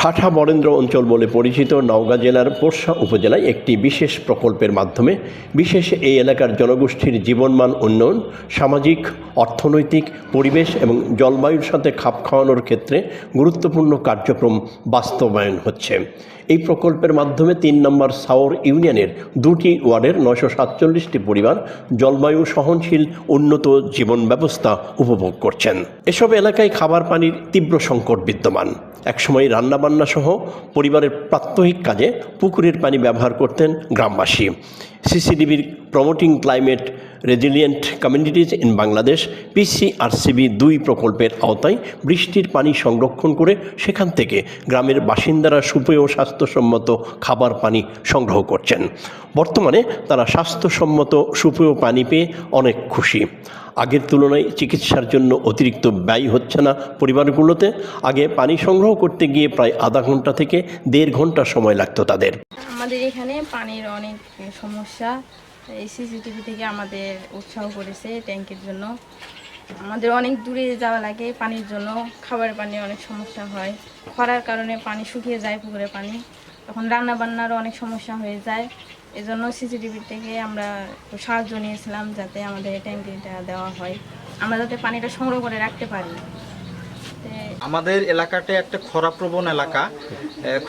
ঠাঠা বরেন্দ্র অঞ্চল বলে পরিচিত নওগাঁ জেলার পোরশা উপজেলায় একটি বিশেষ প্রকল্পের মাধ্যমে বিশেষ এই এলাকার জনগোষ্ঠীর জীবনমান উন্নয়ন, সামাজিক, অর্থনৈতিক, পরিবেশ এবং জলবায়ুর সাথে খাপ খাওয়ানোর ক্ষেত্রে গুরুত্বপূর্ণ কার্যক্রম বাস্তবায়ন হচ্ছে। এই প্রকল্পের মাধ্যমে তিন নম্বর সাওর ইউনিয়নের দুটি ওয়ার্ডের নয়শো সাতচল্লিশটি পরিবার জলবায়ু সহনশীল উন্নত জীবন ব্যবস্থা উপভোগ করছেন। এসব এলাকায় খাবার পানির তীব্র সংকট বিদ্যমান। একসময় রান্নাবান্না সহ পরিবারের প্রাত্যহিক কাজে পুকুরের পানি ব্যবহার করতেন গ্রামবাসী। সিসিডিবির promoting climate resilient communities in Bangladesh PCRCB দুই প্রকল্পের আওতায় বৃষ্টির পানি সংরক্ষণ করে সেখান থেকে গ্রামের বাসিন্দারা সুপেয় স্বাস্থ্যসম্মত খাবার পানি সংগ্রহ করছেন। বর্তমানে তারা স্বাস্থ্যসম্মত সুপেয় পানি পেয়ে অনেক খুশি। আগের তুলনায় চিকিৎসার জন্য অতিরিক্ত ব্যয় হচ্ছে না পরিবারগুলোতে। আগে পানি সংগ্রহ করতে গিয়ে প্রায় আধা ঘণ্টা থেকে দেড় ঘণ্টা সময় লাগতো তাদের। আমাদের এখানে পানির অনেক সমস্যা। এই সিসিটিভি থেকে আমাদের উৎসাহ করেছে ট্যাঙ্কের জন্য। আমাদের অনেক দূরে যাওয়া লাগে পানির জন্য খাবার পানি অনেক সমস্যা হয়। খরার কারণে পানি শুকিয়ে যায় পুকুরে পানি। তখন রান্না বান্নারও অনেক সমস্যা হয়ে যায়। এজন্য সিসিটিভি থেকে আমরা সাহায্য নিয়েছিলাম যাতে আমাদের ট্যাঙ্কিটা দেওয়া হয়। আমরা যাতে পানিটা সংগ্রহ করে রাখতে পারি। আমাদের এলাকাটা একটা খরাপ্রবণ এলাকা।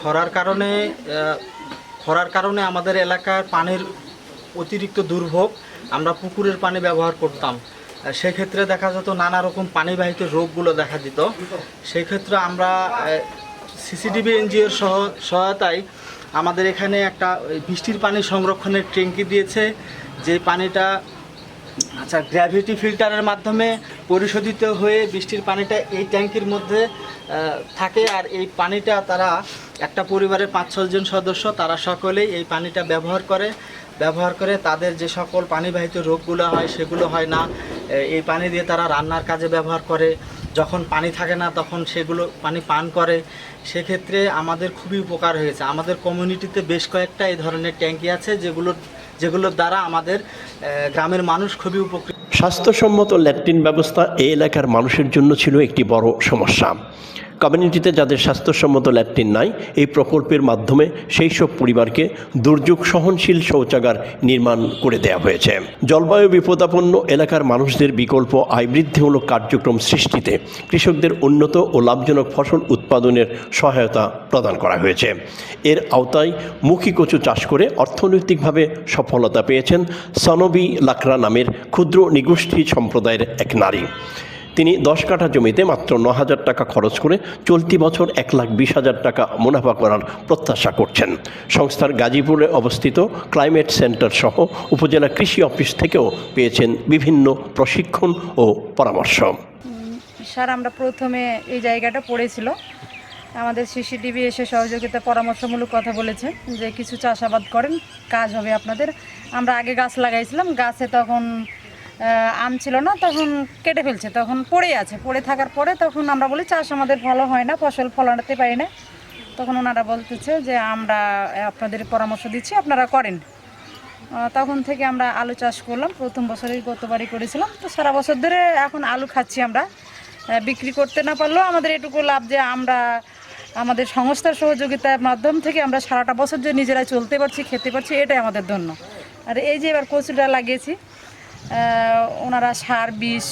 খরার কারণে খরার কারণে আমাদের এলাকার পানির অতিরিক্ত দুর্ভোগ আমরা পুকুরের পানি ব্যবহার করতাম। সেক্ষেত্রে দেখা যেত নানা রকম পানিবাহিত রোগগুলো দেখা দিত। সেক্ষেত্রে আমরা সিসিটিভি এনজিওর সহ, সহায়তায় আমাদের এখানে একটা বৃষ্টির পানি সংরক্ষণের ট্যাঙ্কি দিয়েছে। যে পানিটা আচ্ছা গ্র্যাভিটি ফিল্টারের মাধ্যমে পরিশোধিত হয়ে বৃষ্টির পানিটা এই ট্যাঙ্কির মধ্যে থাকে আর এই পানিটা তারা একটা পরিবারের পাঁচ ছজন সদস্য, তারা সকলেই এই পানিটা ব্যবহার করে। ব্যবহার করে তাদের যে সকল পানিবাহিত রোগগুলো হয় সেগুলো হয় না। এই পানি দিয়ে তারা রান্নার কাজে ব্যবহার করে। যখন পানি থাকে না তখন সেগুলো, পানি পান করে। সেক্ষেত্রে আমাদের খুবই উপকার হয়েছে। আমাদের কমিউনিটিতে বেশ কয়েকটা এই ধরনের ট্যাঙ্কি আছে যেগুলোর যেগুলোর দ্বারা আমাদের গ্রামের মানুষ খুবই উপকৃত। স্বাস্থ্যসম্মত ল্যাট্রিন ব্যবস্থা এই এলাকার মানুষের জন্য ছিল একটি বড় সমস্যা। কমিউনিটিতে যাদের স্বাস্থ্যসম্মত ল্যাট্রিন নাই, এই প্রকল্পের মাধ্যমে সেই সব পরিবারকে দুর্যোগ সহনশীল শৌচাগার নির্মাণ করে দেওয়া হয়েছে। জলবায়ু বিপদাপন্ন এলাকার মানুষদের বিকল্প আয় বৃদ্ধিমূলক কার্যক্রম সৃষ্টিতে কৃষকদের উন্নত ও লাভজনক ফসল উৎপাদনের সহায়তা প্রদান করা হয়েছে। এর আওতায় মুখী কচু চাষ করে অর্থনৈতিকভাবে সফলতা পেয়েছেন সনবি লাকরা নামের ক্ষুদ্র নিগোষ্ঠী সম্প্রদায়ের এক নারী। তিনি দশ কাঠা জমিতে মাত্র ন হাজার টাকা খরচ করে চলতি বছর এক লাখ বিশ হাজার টাকা মুনাফা করার প্রত্যাশা করছেন। সংস্থার গাজীপুরে অবস্থিত ক্লাইমেট সেন্টার সহ উপজেলা কৃষি অফিস থেকেও পেয়েছেন বিভিন্ন প্রশিক্ষণ ও পরামর্শ। স্যার, আমরা প্রথমে এই জায়গাটা পড়েছিল। আমাদের সিসিটিভি এসে সহযোগিতা পরামর্শমূলক কথা বলেছে যে কিছু চাষাবাদ করেন, কাজ হবে আপনাদের। আমরা আগে গাছ লাগাইছিলাম, গাছে তখন আম ছিল না, তখন কেটে ফেলছে, তখন পড়ে আছে। পড়ে থাকার পরে তখন আমরা বলি, চাষ আমাদের ভালো হয় না, ফসল ফলাতে পারি না। তখন ওনারা বলতেছে যে, আমরা আপনাদের পরামর্শ দিচ্ছি, আপনারা করেন। তখন থেকে আমরা আলু চাষ করলাম, প্রথম বছরেই গতবারই করেছিলাম। তো সারা বছর ধরে এখন আলু খাচ্ছি আমরা। বিক্রি করতে না পারলেও আমাদের এটুকু লাভ যে, আমরা আমাদের সংস্থার সহযোগিতার মাধ্যম থেকে আমরা সারাটা বছর যে নিজেরা চলতে পারছি, খেতে পারছি, এটাই আমাদের ধন্য। আর এই যে এবার কচুটা লাগিয়েছি ওনারা সার, বিষ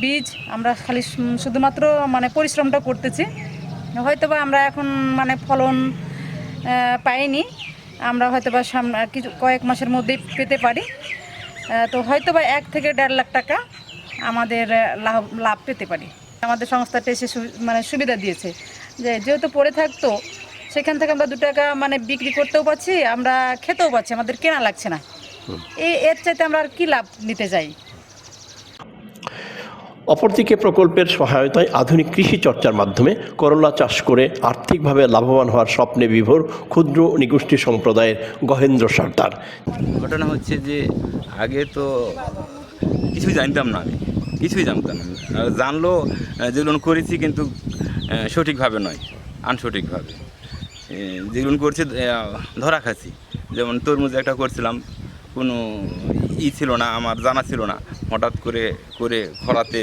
বীজ, আমরা খালি শুধুমাত্র মানে পরিশ্রমটা করতেছি। হয়তোবা আমরা এখন মানে ফলন পাইনি। আমরা হয়তো হয়তোবা সামনে কিছু কয়েক মাসের মধ্যেই পেতে পারি। তো হয়তোবা এক থেকে দেড় লাখ টাকা আমাদের লাভ লাভ পেতে পারি। আমাদের সংস্থাটা এসে মানে সুবিধা দিয়েছে যে যেহেতু পড়ে থাকতো, সেখান থেকে আমরা দু টাকা মানে বিক্রি করতেও পারছি, আমরা খেতেও পাচ্ছি আমাদের কেনা লাগছে না। এর চাইতে আমরা আর কী লাভ নিতে যাই অপরদিকে প্রকল্পের সহায়তায় আধুনিক কৃষি চর্চার মাধ্যমে করলা চাষ করে আর্থিকভাবে লাভবান হওয়ার স্বপ্নে বিভোর ক্ষুদ্র নিগোষ্ঠী সম্প্রদায়ের গহেন্দ্র সর্দার। ঘটনা হচ্ছে যে আগে তো কিছুই জানতাম না আমি কিছুই জানতাম না। জানলো যেগুলো করেছি কিন্তু সঠিকভাবে নয় আনসঠিকভাবে। যেগুলো করছি ধরা খাচ্ছি যেমন তরমুজ একটা করছিলাম কোনো ই ছিল না, আমার জানা ছিল না। হঠাৎ করে করে খরাতে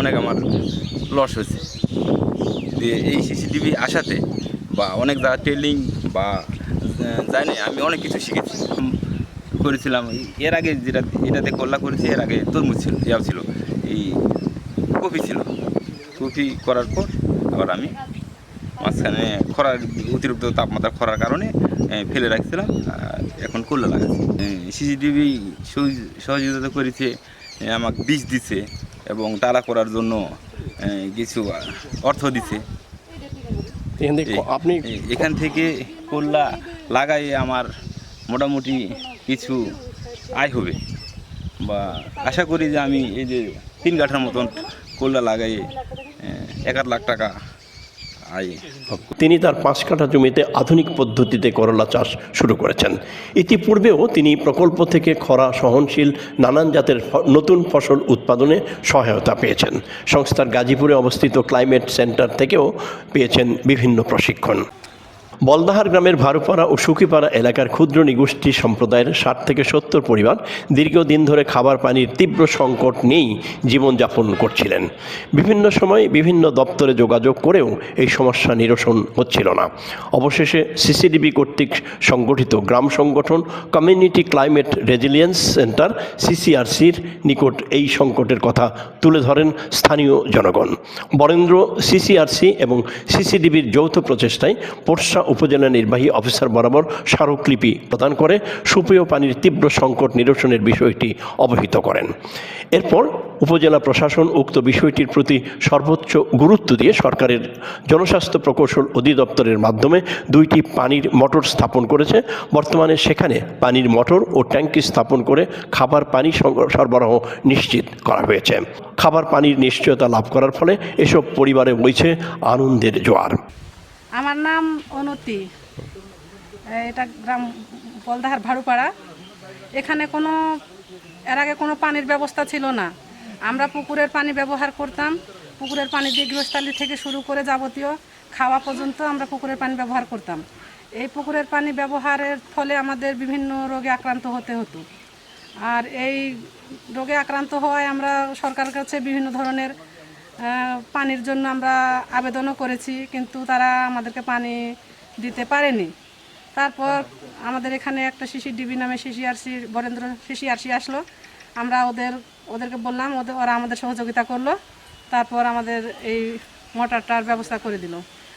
অনেক আমার লস হয়েছে। দিয়ে এই সিসিটিভি আসাতে বা অনেক জায়গা ট্রেলিং বা জানি আমি অনেক কিছু শিখেছি। করেছিলাম। এর আগে যেটা, এটাতে কল্লা করেছি, এর আগে তরমুজ ছিল, ইয়া ছিল, এই কপি ছিল। কপি করার পর আবার আমি মাঝখানে খরার অতিরিক্ত তাপমাত্রা খরার কারণে ফেলে রাখছিলাম এখন করলে লাগাচ্ছি। সিসিটিভি সহযোগিতা করেছে আমাকে বীজ দিছে এবং তারা করার জন্য কিছু অর্থ দিছে। আপনি এখান থেকে করলা লাগাই আমার মোটামুটি কিছু আয় হবে। বা আশা করি যে আমি এই যে তিন কাঠার মতন করলা লাগাই এক লাখ টাকা তিনি তার পাঁচ কাঠা জমিতে আধুনিক পদ্ধতিতে করলা চাষ শুরু করেছেন। ইতিপূর্বেও তিনি প্রকল্প থেকে খরা সহনশীল নানান জাতের নতুন ফসল উৎপাদনে সহায়তা পেয়েছেন। সংস্থার গাজীপুরে অবস্থিত ক্লাইমেট সেন্টার থেকেও পেয়েছেন বিভিন্ন প্রশিক্ষণ। বলদাহার গ্রামের ভারুপাড়া ও সুকিপাড়া এলাকার ক্ষুদ্র নিগোষ্ঠী সম্প্রদায়ের ষাট থেকে সত্তর পরিবার দীর্ঘদিন ধরে খাবার পানির তীব্র সংকট নিয়েই জীবনযাপন করছিলেন। বিভিন্ন সময় বিভিন্ন দপ্তরে যোগাযোগ করেও এই সমস্যা নিরসন হচ্ছিল না। অবশেষে সিসিডিবি কর্তৃক সংগঠিত গ্রাম সংগঠন কমিউনিটি ক্লাইমেট রেজিলিয়েন্স সেন্টার, সিসিআরসির নিকট এই সংকটের কথা তুলে ধরেন স্থানীয় জনগণ। বরেন্দ্র, সিসিআরসি এবং সিসিডিবির যৌথ প্রচেষ্টায় পোরশা উপজেলা নির্বাহী অফিসার বরাবর স্মারকলিপি প্রদান করে সুপেয় পানির তীব্র সংকট নিরসনের বিষয়টি অবহিত করেন। এরপর উপজেলা প্রশাসন উক্ত বিষয়টির প্রতি সর্বোচ্চ গুরুত্ব দিয়ে সরকারের জনস্বাস্থ্য প্রকৌশল অধিদপ্তরের মাধ্যমে দুইটি পানির মোটর স্থাপন করেছে। বর্তমানে সেখানে পানির মোটর ও ট্যাঙ্কি স্থাপন করে খাবার পানি সরবরাহ নিশ্চিত করা হয়েছে। খাবার পানির নিশ্চয়তা লাভ করার ফলে এসব পরিবারে বইছে আনন্দের জোয়ার। আমার নাম অনতি। এটা গ্রাম বলদাহার ভাড়ুপাড়া এখানে কোনো, এর আগে কোনো পানির ব্যবস্থা ছিল না। আমরা পুকুরের পানি ব্যবহার করতাম। পুকুরের পানি দিয়ে গৃহস্থালি থেকে শুরু করে যাবতীয় খাওয়া পর্যন্ত আমরা পুকুরের পানি ব্যবহার করতাম। এই পুকুরের পানি ব্যবহারের ফলে আমাদের বিভিন্ন রোগে আক্রান্ত হতে হতো। আর এই রোগে আক্রান্ত হওয়ায় আমরা সরকারের কাছে বিভিন্ন ধরনের পানির জন্য আমরা আবেদনও করেছি, কিন্তু তারা আমাদেরকে পানি দিতে পারেনি। তারপর আমাদের এখানে একটা শিশি ডিবি নামে শিশিআরসি বরেন্দ্র শিশিআরসি আসলো। আমরা ওদের, ওদেরকে বললাম ওদের ওরা আমাদের সহযোগিতা করল। তারপর আমাদের এই মোটরটার ব্যবস্থা করে দিল।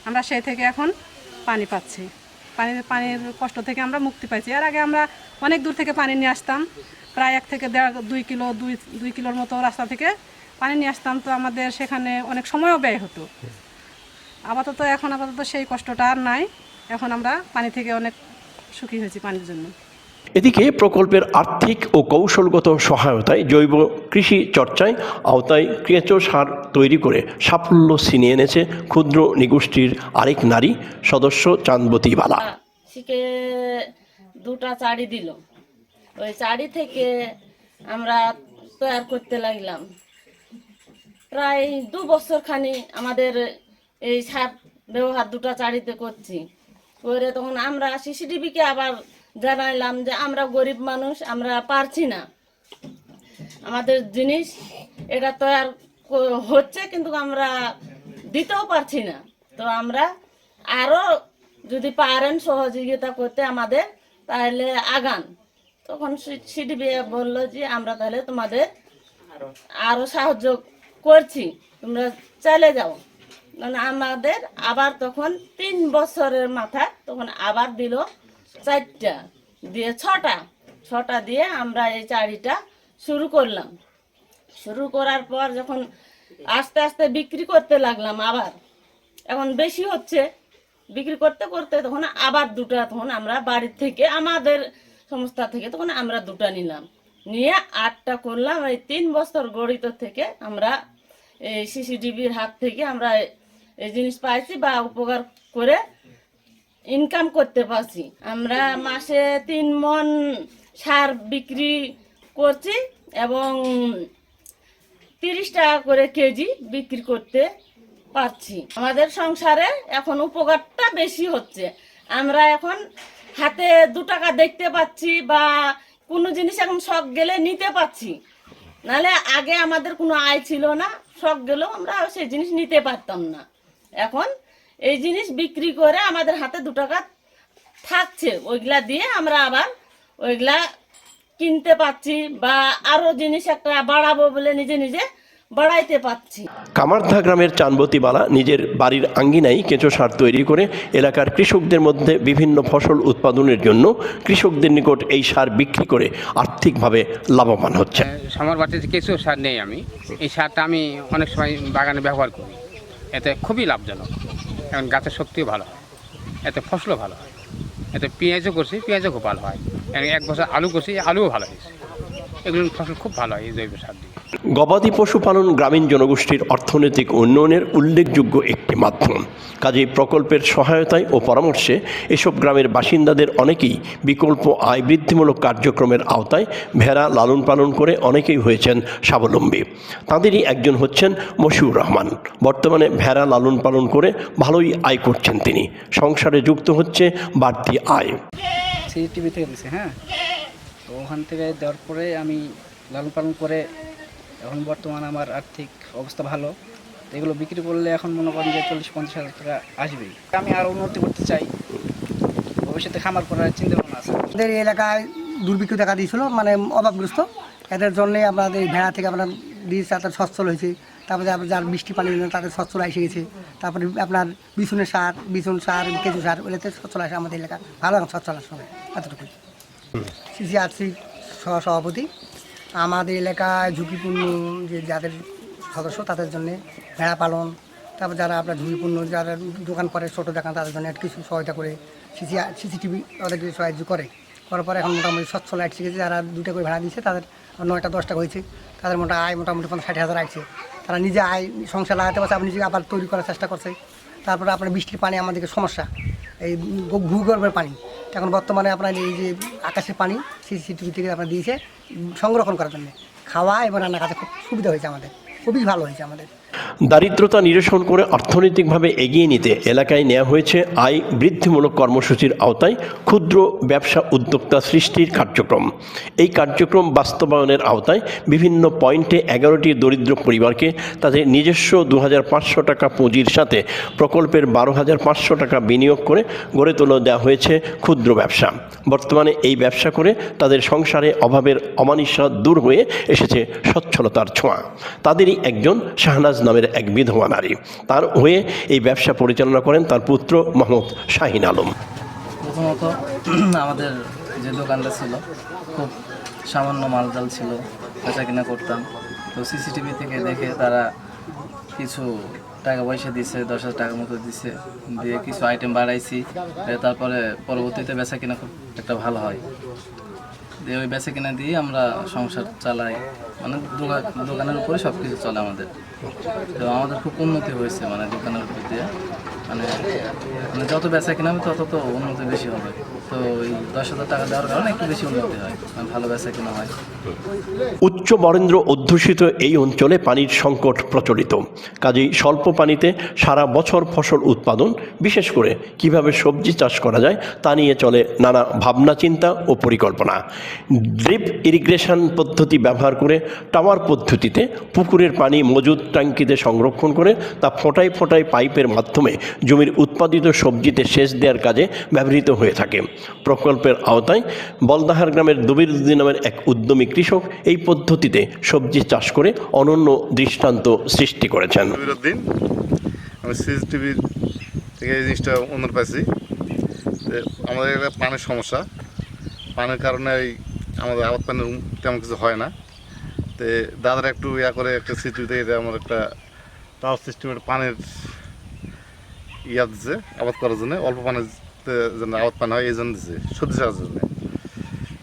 আমরা সেই থেকে এখন পানি পাচ্ছি। পানি, পানির কষ্ট থেকে আমরা মুক্তি পাইছি। এর আগে আমরা অনেক দূর থেকে পানি নিয়ে আসতাম। প্রায় এক থেকে দেড়, দুই কিলো, দুই দুই কিলোর মতো রাস্তা থেকে পানি নিয়ে আসতাম তো আমাদের সেখানে অনেক সময়ও ব্যয় হতো। আপাতত এখন আপাতত সেই কষ্টটা আর নাই। এখন আমরা পানি থেকে অনেক সুখী হয়েছি পানির জন্য। এদিকে প্রকল্পের আর্থিক ও কৌশলগত সহায়তায় জৈব কৃষি চর্চায় আওতায় কেঁচো সার তৈরি করে সাফল্য ছিনিয়ে এনেছে ক্ষুদ্র নিগোষ্ঠীর আরেক নারী সদস্য চাঁদবতী বালা। শিখে দুটা চাড়ি দিল। ওই চাড়ি থেকে আমরা তৈরি করতে লাগলাম। প্রায় দু বছর খানি আমাদের এই সার ব্যবহার দুটা চাড়িতে করছি। করে তখন আমরা সিসিটিভিকে আবার জানাইলাম যে আমরা গরিব মানুষ আমরা পারছি না। আমাদের জিনিস এটা তৈরি হচ্ছে কিন্তু আমরা দিতেও পারছি না। তো আমরা আরও যদি পারেন সহযোগিতা করতে আমাদের তাহলে আগান। তখন সিডিবি বলল যে আমরা তাহলে তোমাদের আরও সাহায্য করছি, তোমরা চলে যাও। আমাদের আবার তখন তিন বছরের মাথায় তখন আবার দিল চারটা দিয়ে ছটা। ছটা দিয়ে আমরা এই চারিটা শুরু করলাম। শুরু করার পর যখন আস্তে আস্তে বিক্রি করতে লাগলাম আবার। এখন বেশি হচ্ছে। বিক্রি করতে করতে তখন আবার দুটা তখন আমরা বাড়ির থেকে, আমাদের সংস্থা থেকে তখন আমরা দুটা নিলাম। নিয়ে আটটা করলাম। এই তিন বছর গড়িত থেকে আমরা এই সিসিটিভির হাত থেকে আমরা এই জিনিস পাইছি বা উপকার করে ইনকাম করতে পারছি। আমরা মাসে তিন মন সার বিক্রি করছি এবং তিরিশ টাকা করে কেজি বিক্রি করতে পারছি। আমাদের সংসারে এখন উপকারটা বেশি হচ্ছে। আমরা এখন হাতে দু টাকা দেখতে পাচ্ছি বা কোনো জিনিস এখন শখ গেলে নিতে পাচ্ছি নাহলে আগে আমাদের কোনো আয় ছিল না, শখ গেলেও আমরা সেই জিনিস নিতে পারতাম না। এখন এই জিনিস বিক্রি করে আমাদের হাতে দু টাকা থাকছে, ওইগুলা দিয়ে আমরা আবার ওইগুলা কিনতে পাচ্ছি বা আরও জিনিস একটা বাড়াবো বলে নিজে নিজে বাড়াইতে পাচ্ছি কামারধা গ্রামের চানবতীবালা নিজের বাড়ির আঙ্গিনায় কেঁচো সার তৈরি করে এলাকার কৃষকদের মধ্যে বিভিন্ন ফসল উৎপাদনের জন্য কৃষকদের নিকট এই সার বিক্রি করে আর্থিকভাবে লাভবান হচ্ছে। আমার বাড়িতে কেঁচো সার নেই আমি এই সারটা আমি অনেক সময় বাগানে ব্যবহার করি। এতে খুবই লাভজনক এখন গাছের শক্তিও ভালো হয় এতে ফসলও ভালো হয়। এতে পেঁয়াজও করছি পেঁয়াজও খুব ভালো হয়। এক বছর আলু করছি আলুও ভালো হয়েছে। এগুলো ফসল খুব ভালো হয় এই জৈব সার দিয়ে। গবাদি পশুপালন গ্রামীণ জনগোষ্ঠীর অর্থনৈতিক উন্নয়নের উল্লেখযোগ্য একটি মাধ্যম। কাজে প্রকল্পের সহায়তায় ও পরামর্শে এসব গ্রামের বাসিন্দাদের অনেকেই বিকল্প আয় বৃদ্ধিমূলক কার্যক্রমের আওতায় ভেড়া লালন পালন করে অনেকেই হয়েছেন স্বাবলম্বী। তাঁদেরই একজন হচ্ছেন মশিউর রহমান। বর্তমানে ভেড়া লালন পালন করে ভালোই আয় করছেন তিনি। সংসারে যুক্ত হচ্ছে বাড়তি আয়। সিসিটিভি থেকে হ্যাঁ? ওখান থেকে দেওয়ার পরে আমি লালন পালন করে এখন বর্তমান আমার আর্থিক অবস্থা ভালো। তো এগুলো বিক্রি করলে এখন মনে করেন যে চল্লিশ পঞ্চাশ হাজার টাকা আসবেই। আমি আরও উন্নতি করতে চাই। ভবিষ্যতে খামার করার চিন্তা ভাবনা আছে। আমাদের এই এলাকায় দুর্ভিক্ষ দেখা দিয়েছিল মানে অভাবগ্রস্ত। এদের জন্যে আপনাদের এই ভেড়া থেকে আপনার দিয়েছে তাদের সচ্ছল হয়েছে। তারপরে আপনার যার বৃষ্টি পানি তাদের সচ্ছল এসে গেছে। তারপরে আপনার বিছুনের সার বিছুন সার কেঁচু সার ওগুলোতে সচ্ছল আসে আমাদের এলাকা ভালো এখন সচ্ছল আসে সবাই। এতটুকু সিসি আরসি সহ সভাপতি আমাদের এলাকায় ঝুঁকিপূর্ণ যে যাদের সদস্য, তাদের জন্যে ভেড়া পালন, তারপর যারা আপনার ঝুঁকিপূর্ণ, যারা দোকান করে ছোটো দোকান, তাদের জন্য কিছু সহায়তা করে সিসি, সিসিটিভি ওদেরকে সাহায্য করে। করার পরে এখন মোটামুটি সচ্ছল আসছে গেছে যারা দুটা করে ভাড়া দিয়েছে, তাদের নয়টা, দশটা হয়েছে। তাদের মোটা আয় মোটামুটি পঞ্চাশ, ষাট হাজার আসছে তারা নিজে আয় সংসার লাগাতে পারছে আপনি নিজে আবার তৈরি করার চেষ্টা করছে। তারপরে আপনার বৃষ্টির পানি আমাদেরকে সমস্যা, এই ভূগর্ভের পানি। এখন বর্তমানে আপনার এই যে আকাশের পানি সিসিটিভি থেকে আপনার দিয়েছে সংরক্ষণ করার জন্য। খাওয়া এবং রান্না কাজে খুব সুবিধা হয়েছে আমাদের, খুবই ভালো হয়েছে আমাদের। দারিদ্রতা নিরসন করে অর্থনৈতিকভাবে এগিয়ে নিতে এলাকায় নেওয়া হয়েছে আয় বৃদ্ধিমূলক কর্মসূচির আওতায় ক্ষুদ্র ব্যবসা উদ্যোক্তা সৃষ্টির কার্যক্রম। এই কার্যক্রম বাস্তবায়নের আওতায় বিভিন্ন পয়েন্টে এগারোটি দরিদ্র পরিবারকে তাদের নিজস্ব দু হাজার পাঁচশো টাকা পুঁজির সাথে প্রকল্পের বারো হাজার পাঁচশো টাকা বিনিয়োগ করে গড়ে তোলা দেওয়া হয়েছে ক্ষুদ্র ব্যবসা। বর্তমানে এই ব্যবসা করে তাদের সংসারে অভাবের অমানিসা দূর হয়ে এসেছে সচ্ছলতার ছোঁয়া। তাদেরই একজন শাহনাজ নামের এক বিধবা নারী। তার হয়ে এই ব্যবসা পরিচালনা করেন তার পুত্র মোহাম্মদ শাহিন আলম। প্রথমত, আমাদের যে দোকানটা ছিল, খুব সামান্য মালজাল ছিল, বেচা কিনা করতাম। তো সিসিটিভি থেকে দেখে তারা কিছু টাকা পয়সা দিছে, দশ হাজার টাকার মতো দিছে, দিয়ে কিছু আইটেম বাড়াইছি তারপরে পরবর্তীতে বেচা কিনা খুব একটা ভালো হয়। দিয়ে ওই বেচা কিনা দিয়ে আমরা সংসার চালাই। মানে দোকা- দোকানের উপরে সব কিছু চলে আমাদের। তো আমাদের খুব উন্নতি হয়েছে মানে দোকানের উপর দিয়ে। মানে মানে যত বেচা কিনা হবে তত তো উন্নতি বেশি হবে। উচ্চ বরেন্দ্র অধ্যুষিত এই অঞ্চলে পানির সংকট প্রচলিত। কাজেই স্বল্প পানিতে সারা বছর ফসল উৎপাদন, বিশেষ করে কীভাবে সবজি চাষ করা যায়, তা নিয়ে চলে নানা ভাবনা, চিন্তা ও পরিকল্পনা। ড্রিপ ইরিগ্রেশন পদ্ধতি ব্যবহার করে টাওয়ার পদ্ধতিতে পুকুরের পানি মজুদ ট্যাঙ্কিতে সংরক্ষণ করে, তা ফোটায় ফোটায় পাইপের মাধ্যমে জমির উৎপাদিত সবজিতে সেচ দেওয়ার কাজে ব্যবহৃত হয়ে থাকে। প্রকল্পের আওতায় বলদাহার গ্রামের দবিরুদ্দিন নামের এক উদ্যমী কৃষক এই পদ্ধতিতে সবজি চাষ করে অনন্য দৃষ্টান্ত সৃষ্টি করেছেন। আমি থেকে এই জিনিসটা অনুর পাইছি। আমাদের এলাকায় পানির সমস্যা। পানির কারণে এই আমাদের আবাদ পানির তেমন কিছু হয় না। তো দাদারা একটু ইয়া করে একটা থেকে এটা আমার একটা টাওয়ার সিস্টেমের পানির ইয়া দিচ্ছে আবাদ করার জন্য। অল্প পানিতে যেন আবাদ পানি হয়, এই জন্য দিচ্ছে সবজি চাষের জন্য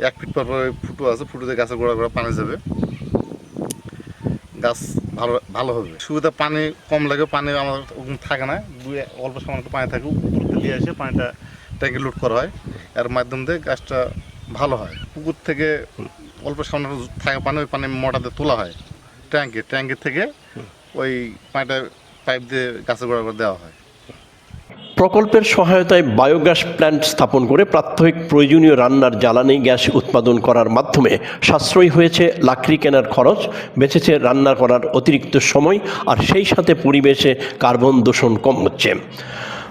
এক ফিট পর ফুটো আছে, ফুটোতে গাছের গোড়া গোড়া পানি যাবে। গাছ ভালো ভালো হবে। সুবিধা পানি কম লাগে, পানি আমার ওরকম থাকে না। দুই, অল্প সময় পানি থাকে, উপর নিয়ে এসে পানিটা ট্যাঙ্কে লোড করা হয়। এর মাধ্যম দিয়ে গাছটা ভালো হয়। পুকুর থেকে অল্প সামনে থাকা পানি, ওই পানি মোটাতে তোলা হয়। ট্যাঙ্কে ট্যাঙ্কের থেকে ওই পানিটা পাইপ দিয়ে গাছের গোড়া করে দেওয়া হয়। প্রকল্পের সহায়তায় বায়োগ্যাস প্ল্যান্ট স্থাপন করে প্রাত্যহিক প্রয়োজনীয় রান্নার জ্বালানি, গ্যাস উৎপাদন করার মাধ্যমে সাশ্রয়ী হয়েছে লাকড়ি কেনার খরচ, বেঁচেছে রান্না করার অতিরিক্ত সময়, আর সেই সাথে পরিবেশে কার্বন দূষণ কম হচ্ছে।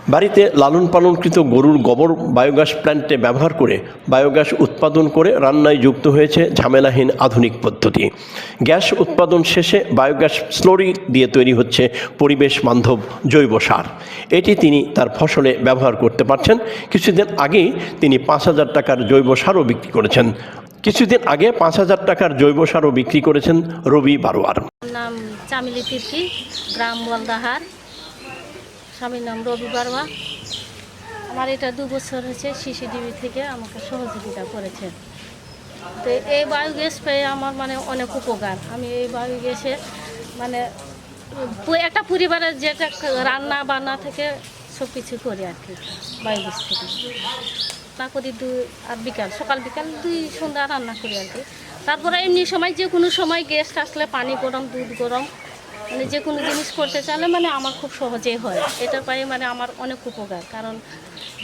বাড়িতে লালন পালনকৃত গরুর গোবর বায়োগ্যাস প্ল্যান্টে ব্যবহার করে বায়োগ্যাস উৎপাদন করে রান্নায় যুক্ত হয়েছে ঝামেলাহীন আধুনিক পদ্ধতি। গ্যাস উৎপাদন শেষে বায়োগ্যাস স্লোরি দিয়ে তৈরি হচ্ছে পরিবেশ বান্ধব জৈব সার। এটি তিনি তার ফসলে ব্যবহার করতে পারছেন। কিছুদিন আগেই তিনি পাঁচ হাজার টাকার জৈব সারও বিক্রি করেছেন। কিছুদিন আগে পাঁচ হাজার টাকার জৈব সারও বিক্রি করেছেন রবি বারোয়ার। নাম চামিলি গ্রাম বলদাহার। স্বামীর নাম রবি বার্মা আমার এটা দু বছর হয়েছে সিসিটিভি থেকে আমাকে সহযোগিতা করেছে। তো এই বায়োগ্যাস পেয়ে আমার মানে অনেক উপকার। আমি এই বায়োগ্যাসে মানে একটা পরিবারের যেটা রান্না বান্না থেকে সব কিছু করি আর কি বায়োগ্যাস থেকে। রান্না করি দুই আর বিকাল, সকাল বিকাল দুই সন্ধ্যা রান্না করি আর কি। তারপরে এমনি সময় যে কোনো সময় গেস্ট আসলে পানি গরম, দুধ গরম মানে যে কোনো জিনিস করতে চাইলে মানে আমার খুব সহজেই হয়। এটা পাই মানে আমার অনেক উপকার। কারণ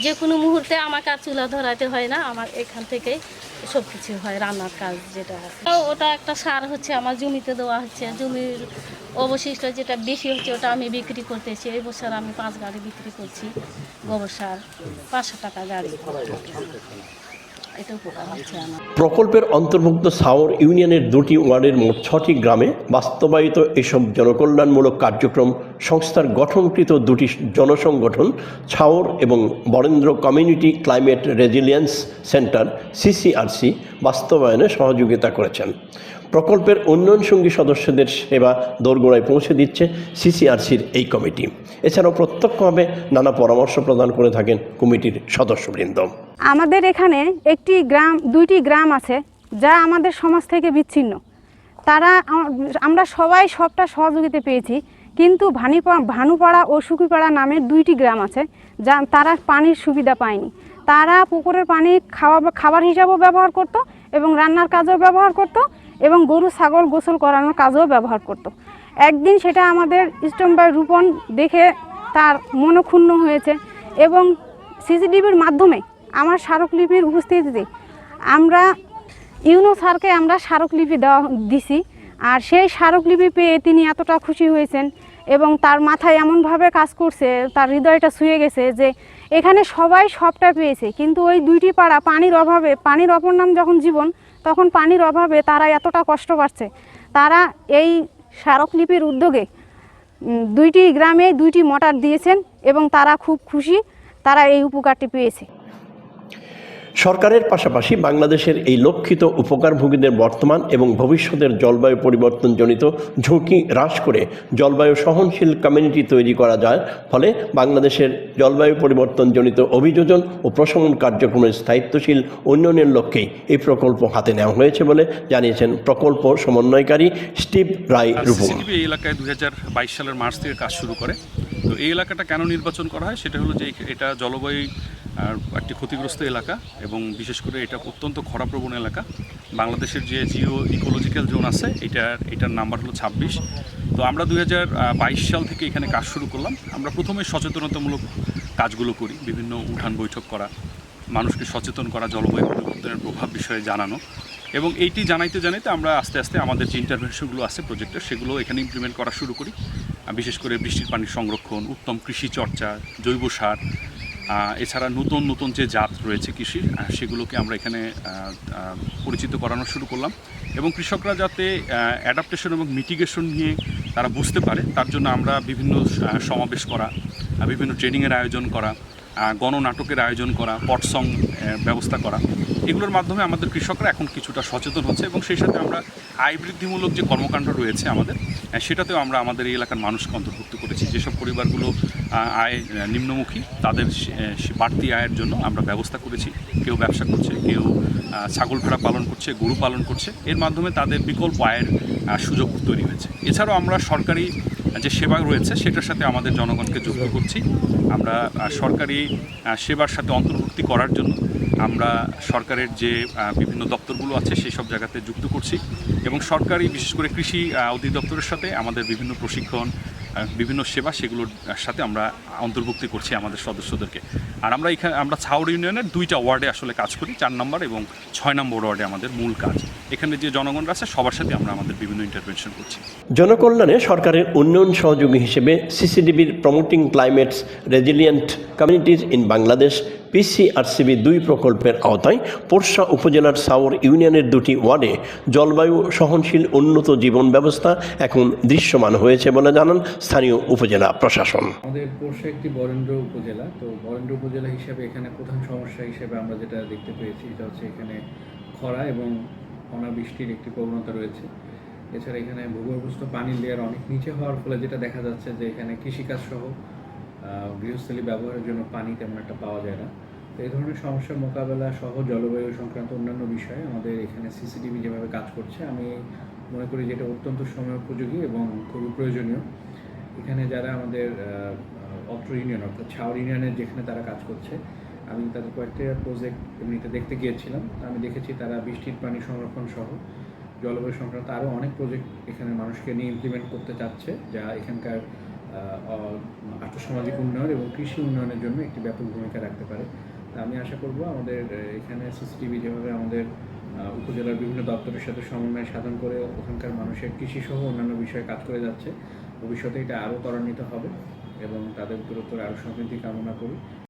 যে কোনো মুহূর্তে আমাকে আর চুলা ধরাতে হয় না, আমার এখান থেকেই সব কিছু হয়, রান্নার কাজ যেটা। তো ওটা একটা সার হচ্ছে, আমার জমিতে দেওয়া হচ্ছে। জমির অবশিষ্ট যেটা বেশি হচ্ছে, ওটা আমি বিক্রি করতেছি। এই বছর আমি পাঁচ গাড়ি বিক্রি করছি, গোবর সার, পাঁচশো টাকা গাড়ি। প্রকল্পের অন্তর্ভুক্ত সাওর ইউনিয়নের দুটি ওয়ার্ডের মোট ছটি গ্রামে বাস্তবায়িত এসব জনকল্যাণমূলক কার্যক্রম সংস্থার গঠনকৃত দুটি জনসংগঠন, ছাওর এবং Barendra community climate resilience centre, CCRC, বাস্তবায়নে সহযোগিতা করেছেন। প্রকল্পের উন্নয়ন সঙ্গী সদস্যদের সেবা দোরগোড়ায় পৌঁছে দিচ্ছে সিসিআরসির এই কমিটি। এছাড়াও প্রত্যক্ষভাবে নানা পরামর্শ প্রদান করে থাকেন কমিটির সদস্যবৃন্দ। আমাদের এখানে একটি গ্রাম, দুইটি গ্রাম আছে, যা আমাদের সমাজ থেকে বিচ্ছিন্ন। তারা আমরা সবাই সবটা সহযোগিতা পেয়েছি। কিন্তু ভানিপা- ভানুপাড়া ও সুকিপাড়া নামের দুইটি গ্রাম আছে, যা তারা পানির সুবিধা পায়নি। তারা পুকুরের পানি খাওয়া খাবার হিসাবেও ব্যবহার করত এবং রান্নার কাজেও ব্যবহার করত এবং গরু, ছাগল গোসল করানোর কাজেও ব্যবহার করত। একদিন সেটা আমাদের ইষ্টম্বাই রূপন দেখে তার মনক্ষুণ্ণ হয়েছে এবং সিসিটিভির মাধ্যমে আমার স্মারকলিপির উপস্থিতিতে আমরা ইউনো স্যারকে আমরা স্মারকলিপি দেওয়া দিছি। আর সেই স্মারকলিপি পেয়ে তিনি এতটা খুশি হয়েছেন এবং তার মাথায় এমনভাবে কাজ করছে, তার হৃদয়টা ছুঁয়ে গেছে যে এখানে সবাই সবটা পেয়েছে। কিন্তু ওই দুইটি পাড়া পানির অভাবে, পানির অপর নাম যখন জীবন, তখন পানির অভাবে তারা এতটা কষ্ট পাচ্ছে। তারা এই স্মারকলিপির উদ্যোগে দুইটি গ্রামে দুইটি মোটর দিয়েছেন এবং তারা খুব খুশি, তারা এই উপকারটি পেয়েছে। সরকারের পাশাপাশি বাংলাদেশের এই লক্ষিত উপকারভোগীদের বর্তমান এবং ভবিষ্যতের জলবায়ু পরিবর্তনজনিত ঝুঁকি হ্রাস করে জলবায়ু সহনশীল কমিউনিটি তৈরি করা যায়। ফলে বাংলাদেশের জলবায়ু পরিবর্তনজনিত অভিযোজন ও প্রশমন কার্যক্রমের স্থায়িত্বশীল উন্নয়নের লক্ষ্যেই এই প্রকল্প হাতে নেওয়া হয়েছে বলে জানিয়েছেন প্রকল্প সমন্বয়কারী স্টিভ রায় সিসিটিভি এই এলাকায় দু হাজার বাইশ সালের মার্চ থেকে কাজ শুরু করে। তো এই এলাকাটা কেন নির্বাচন করা হয়? সেটা হলো যে এটা জলবায়ু একটি ক্ষতিগ্রস্ত এলাকা এবং বিশেষ করে এটা অত্যন্ত খরাপ্রবণ এলাকা। বাংলাদেশের যে জিও ইকোলজিক্যাল জোন আছে এটা এটার নাম্বার হলো ছাব্বিশ। তো আমরা দু হাজার বাইশ সাল থেকে এখানে কাজ শুরু করলাম। আমরা প্রথমে সচেতনতামূলক কাজগুলো করি, বিভিন্ন উঠান বৈঠক করা, মানুষকে সচেতন করা, জলবায়ু পরিবর্তনের প্রভাব বিষয়ে জানানো এবং এইটি জানাইতে জানাইতে আমরা আস্তে আস্তে আমাদের যে ইন্টারভেনশনগুলো আছে প্রজেক্টের সেগুলো এখানে ইমপ্লিমেন্ট করা শুরু করি। বিশেষ করে বৃষ্টির পানির সংরক্ষণ, উত্তম কৃষি চর্চা, জৈব সার এছাড়া নতুন নতুন যে জাত রয়েছে কৃষির সেগুলোকে আমরা এখানে পরিচিত করানো শুরু করলাম। এবং কৃষকরা যাতে অ্যাডাপ্টেশন এবং মিটিগেশন নিয়ে তারা বুঝতে পারে, তার জন্য আমরা বিভিন্ন সমাবেশ করা বিভিন্ন ট্রেনিংয়ের আয়োজন করা গণনাটকের আয়োজন করা পটসং ব্যবস্থা করা। এগুলোর মাধ্যমে আমাদের কৃষকরা এখন কিছুটা সচেতন হচ্ছে এবং সেই সাথে আমরা আয় বৃদ্ধিমূলক যে কর্মকাণ্ড রয়েছে আমাদের সেটাতেও আমরা আমাদের এই এলাকার মানুষকে অন্তর্ভুক্ত করেছি। যেসব পরিবারগুলো আয় নিম্নমুখী, তাদের বাড়তি আয়ের জন্য আমরা ব্যবস্থা করেছি। কেউ ব্যবসা করছে, কেউ ছাগল ভেড়া পালন করছে, গরু পালন করছে। এর মাধ্যমে তাদের বিকল্প আয়ের সুযোগ তৈরি হয়েছে। এছাড়াও আমরা সরকারি যে সেবা রয়েছে, সেটার সাথে আমাদের জনগণকে যুক্ত করছি। আমরা সরকারি সেবার সাথে অন্তর্ভুক্তি করার জন্য আমরা সরকারের যে বিভিন্ন দপ্তরগুলো আছে সেই সব জায়গাতে যুক্ত করছি এবং সরকারি, বিশেষ করে কৃষি অধিদপ্তরের সাথে আমাদের বিভিন্ন প্রশিক্ষণ বিভিন্ন সেবা সেগুলোর সাথে আমরা অন্তর্ভুক্তি করছি আমাদের সদস্যদেরকে। আর আমরা এখানে, আমরা ছাউর ইউনিয়নের দুইটা ওয়ার্ডে আসলে কাজ করি, চার নম্বর এবং ছয় নম্বর ওয়ার্ডে আমাদের মূল কাজ। এখানে যে জনগণ আছে সবার সাথে আমরা আমাদের বিভিন্ন ইন্টারভেনশন করছি। জনকল্যাণে সরকারের উন্নয়ন সহযোগী হিসেবে সিসিডিবির promoting climates resilient communities in Bangladesh PCRCB দুই প্রকল্পের আওতায় পোরশা উপজেলার সাউর ইউনিয়নের দুটি ওয়ার্ডে জলবায়ু সহনশীল উন্নত জীবন ব্যবস্থা এখন দৃশ্যমান হয়েছে বলে জানান স্থানীয় উপজেলা প্রশাসন। আমাদের পোরশা একটি বরেন্দ্র উপজেলা, তো বরেন্দ্র উপজেলা হিসেবে এখানে প্রধান সমস্যা হিসেবে আমরা যেটা দেখতে পেয়েছি এটা হচ্ছে এখানে খরা এবং অনাবৃষ্টির একটি প্রবণতা রয়েছে। এছাড়া এখানে ভূগর্ভস্থ পানির লেয়ার অনেক নিচে হওয়ার ফলে যেটা দেখা যাচ্ছে যে এখানে কৃষিকাজ সহ গৃহস্থলী ব্যবহারের জন্য পানি তেমন একটা পাওয়া যায় না। তো এই ধরনের সমস্যার মোকাবেলা সহ জলবায়ু সংক্রান্ত অন্যান্য বিষয়ে আমাদের এখানে সিসিটিভি যেভাবে কাজ করছে, আমি মনে করি যেটা অত্যন্ত সময় উপযোগী এবং খুবই প্রয়োজনীয়। এখানে যারা আমাদের অত্র ইউনিয়ন অর্থাৎ ছাউর ইউনিয়নের যেখানে তারা কাজ করছে, আমি তাদের কয়েকটা প্রজেক্ট এমনিতে দেখতে গিয়েছিলাম। আমি দেখেছি তারা বৃষ্টির পানি সংরক্ষণ সহ জলবায়ু সংক্রান্ত আরও অনেক প্রজেক্ট এখানে মানুষকে নিয়ে ইমপ্লিমেন্ট করতে চাচ্ছে, যা এখানকার আর্থসামাজিক উন্নয়ন এবং কৃষি উন্নয়নের জন্য একটি ব্যাপক ভূমিকা রাখতে পারে। আমি আশা করব আমাদের এখানে সিসিটিভি যেভাবে আমাদের উপজেলার বিভিন্ন দপ্তরের সাথে সমন্বয় সাধন করে ওখানকার মানুষের কৃষিসহ অন্যান্য বিষয়ে কাজ করে যাচ্ছে, ভবিষ্যতে এটা আরও ত্বরান্বিত হবে এবং তাদের দূরত্বের আরও সমৃদ্ধি কামনা করি।